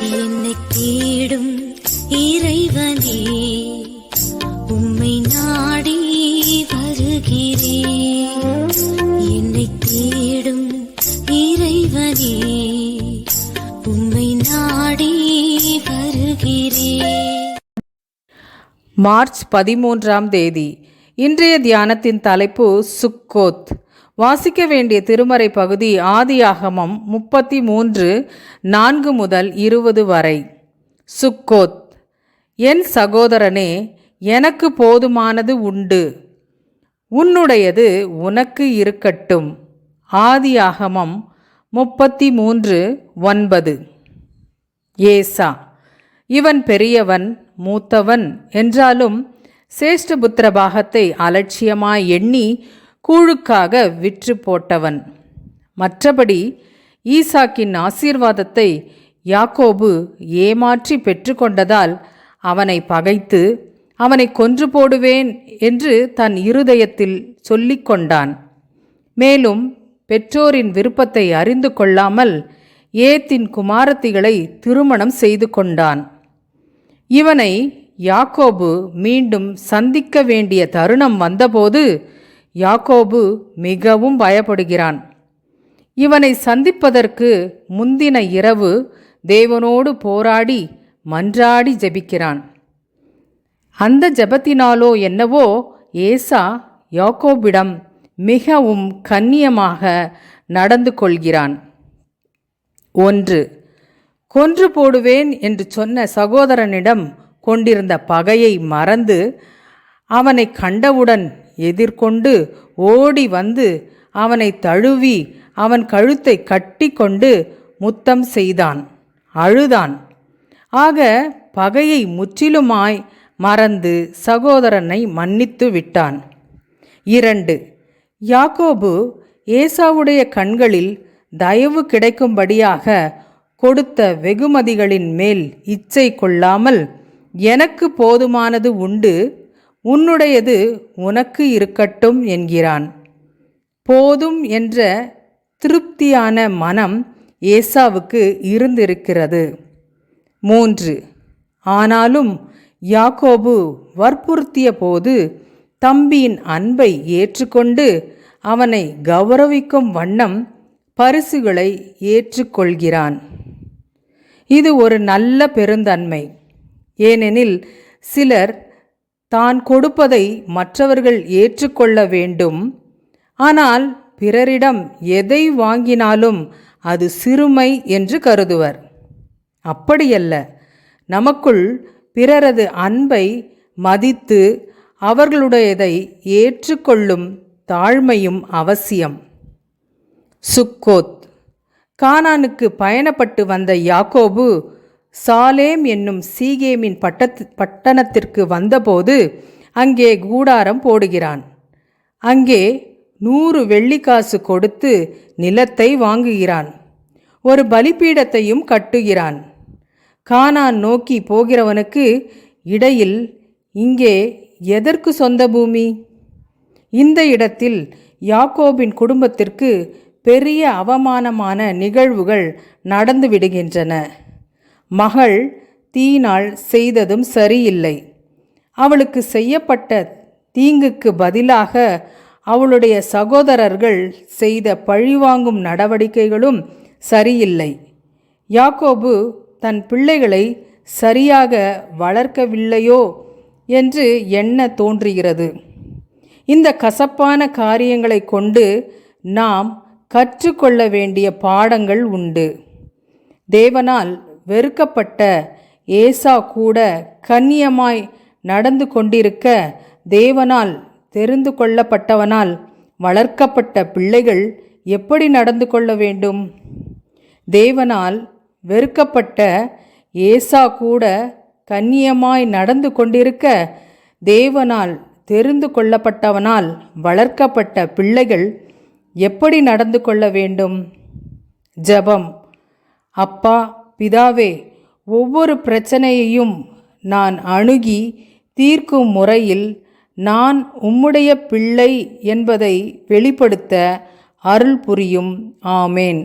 என்னை தேடும் இறைவனே உம்மை நாடி வருகிறேன் என்னை தேடும் இறைவனே உம்மை நாடி வருகிறேன் மார்ச் பதிமூன்றாம் தேதி இன்றைய தியானத்தின் தலைப்பு சுக்கோத். வாசிக்க வேண்டிய திருமறை பகுதி ஆதியாகமம் முப்பத்தி மூன்று நான்கு முதல் இருபது வரை. சுக்கோத் என் சகோதரனே எனக்கு போதுமானது உண்டு. உன்னுடையது உனக்கு இருக்கட்டும் ஆதியாகமம் முப்பத்தி மூன்று ஒன்பது. ஏசா இவன் பெரியவன் மூத்தவன் என்றாலும் சேஷ்டபுத்திர பாகத்தை அலட்சியமாய் எண்ணி கூழுக்காக விற்று போட்டவன். மற்றபடி ஈசாக்கின் ஆசீர்வாதத்தை யாக்கோபு ஏமாற்றி பெற்றுக்கொண்டதால் அவனை பகைத்து அவனை கொன்று போடுவேன் என்று தன் இருதயத்தில் சொல்லிக்கொண்டான் மேலும் பெற்றோரின் விருப்பத்தை அறிந்து கொள்ளாமல் ஏத்தின் குமாரத்திகளை திருமணம் செய்து கொண்டான். இவனை யாக்கோபு மீண்டும் சந்திக்க வேண்டிய தருணம் வந்தபோது யாக்கோபு மிகவும் பயப்படுகிறான். இவனை சந்திப்பதற்கு முந்தின இரவு தேவனோடு போராடி மன்றாடி ஜெபிக்கிறான். அந்த ஜெபத்தினாலோ என்னவோ ஏசா யாக்கோபிடம் மிகவும் கண்ணியமாக நடந்து கொள்கிறான். ஒன்று கொன்று போடுவேன் என்று சொன்ன சகோதரனிடம் கொண்டிருந்த பகையை மறந்து அவனை கண்டவுடன் எதிர்கொண்டு ஓடி வந்து அவனை தழுவி அவன் கழுத்தை கட்டி கொண்டு முத்தம் செய்தான். அழுதான். ஆக பகையை முற்றிலுமாய் மறந்து சகோதரனை மன்னித்து விட்டான். இரண்டு. யாக்கோபு ஏசாவுடைய கண்களில் தயவு கிடைக்கும்படியாக கொடுத்த வெகுமதிகளின் மேல் இச்சை கொள்ளாமல் எனக்கு போதுமானது உண்டு உன்னுடையது உனக்கு இருக்கட்டும் என்கிறான். போதும் என்ற திருப்தியான மனம் ஏசாவுக்கு இருந்திருக்கிறது. மூன்று. ஆனாலும் யாக்கோபு வற்புறுத்திய போது தம்பியின் அன்பை ஏற்றுக்கொண்டு அவனை கௌரவிக்கும் வண்ணம் பரிசுகளை ஏற்றுக்கொள்கிறான். இது ஒரு நல்ல பெருந்தன்மை. ஏனெனில் சிலர் தான் கொடுப்பதை மற்றவர்கள் ஏற்றுக்கொள்ள வேண்டும். ஆனால் பிறரிடம் எதை வாங்கினாலும் அது சிறுமை என்று கருதுவர். அப்படியல்ல. நமக்குள் பிறரது அன்பை மதித்து அவர்களுடையதை ஏற்றுக்கொள்ளும் தாழ்மையும் அவசியம். சுக்கோத். கானானுக்கு பயணப்பட்டு வந்த யாக்கோபு சாலேம் என்னும் சீகேமின் பட்டத்து பட்டணத்திற்கு வந்தபோது அங்கே கூடாரம் போடுகிறான். அங்கே நூறு வெள்ளிக்காசு கொடுத்து நிலத்தை வாங்குகிறான். ஒரு பலிபீடத்தையும் கட்டுகிறான். கானான் நோக்கி போகிறவனுக்கு இடையில் இங்கே எதற்கு சொந்த பூமி? இந்த இடத்தில் யாக்கோபின் குடும்பத்திற்கு பெரிய அவமானமான நிகழ்வுகள் நடந்து விடுகின்றன. மகள் தீனால் செய்ததும் சரியில்லை. அவளுக்கு செய்யப்பட்ட தீங்குக்கு பதிலாக அவளுடைய சகோதரர்கள் செய்த பழிவாங்கும் நடவடிக்கைகளும் சரியில்லை. யாக்கோபு தன் பிள்ளைகளை சரியாக வளர்க்கவில்லையோ என்று எண்ண தோன்றுகிறது. இந்த கசப்பான காரியங்களை கொண்டு நாம் கற்றுக்கொள்ள வேண்டிய பாடங்கள் உண்டு. தேவனால் வெறுக்கப்பட்ட ஏசா கூட கண்ணியமாய் நடந்து கொண்டிருக்க தேவனால் தெரிந்து கொள்ளப்பட்டவனால் வளர்க்கப்பட்ட பிள்ளைகள் எப்படி நடந்து கொள்ள வேண்டும்? தேவனால் வெறுக்கப்பட்ட ஏசா கூட கண்ணியமாய் நடந்து கொண்டிருக்க தேவனால் தெரிந்து கொள்ளப்பட்டவனால் வளர்க்கப்பட்ட பிள்ளைகள் எப்படி நடந்து கொள்ள வேண்டும்? ஜெபம். அப்பா பிதாவே ஒவ்வொரு பிரச்சனையையும் நான் அணுகி தீர்க்கும் முறையில் நான் உம்முடைய பிள்ளை என்பதை வெளிப்படுத்த அருள் புரியும். ஆமேன்.